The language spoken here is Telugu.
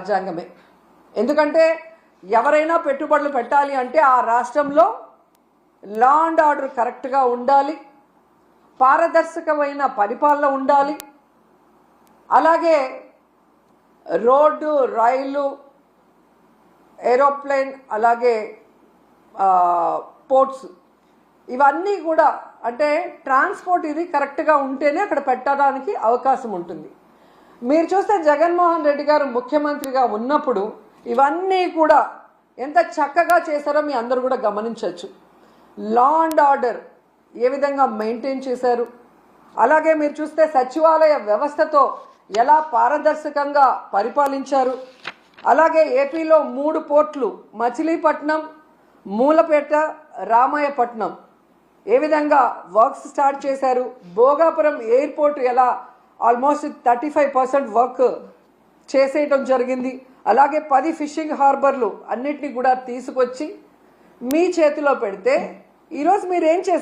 రాజ్యాంగమే. ఎందుకంటే ఎవరైనా పెట్టుబడులు పెట్టాలి అంటే ఆ రాష్ట్రంలో లా అండ్ ఆర్డర్ కరెక్ట్గా ఉండాలి పారదర్శకమైన పరిపాలన ఉండాలి అలాగే రోడ్డు రైలు ఏరోప్లేన్ అలాగే పోర్ట్స్ ఇవన్నీ కూడా అంటే ట్రాన్స్పోర్ట్ ఇది కరెక్ట్గా ఉంటేనే అక్కడ పెట్టడానికి అవకాశం ఉంటుంది. మీరు చూస్తే జగన్మోహన్ రెడ్డి గారు ముఖ్యమంత్రిగా ఉన్నప్పుడు ఇవన్నీ కూడా ఎంత చక్కగా చేశారో మీ అందరూ కూడా గమనించవచ్చు. లా అండ్ ఆర్డర్ ఏ విధంగా మెయింటైన్ చేశారు? అలాగే మీరు చూస్తే సచివాలయ వ్యవస్థతో ఎలా పారదర్శకంగా పరిపాలించారు? అలాగే ఏపీలో మూడు పోర్ట్లు మచిలీపట్నం మూలపేట రామాయపట్నం. ఏ విధంగా వర్క్స్ స్టార్ట్ చేశారు? భోగాపురం ఎయిర్పోర్ట్ ఎలా almost thirty five percent work చేసేయటం జరిగింది. అలాగే పది ఫిషింగ్ హార్బర్లు అన్నిటినీ కూడా తీసుకొచ్చి మీ చేతిలో పెడితే ఈరోజు మీరు ఏం చేస్తారు?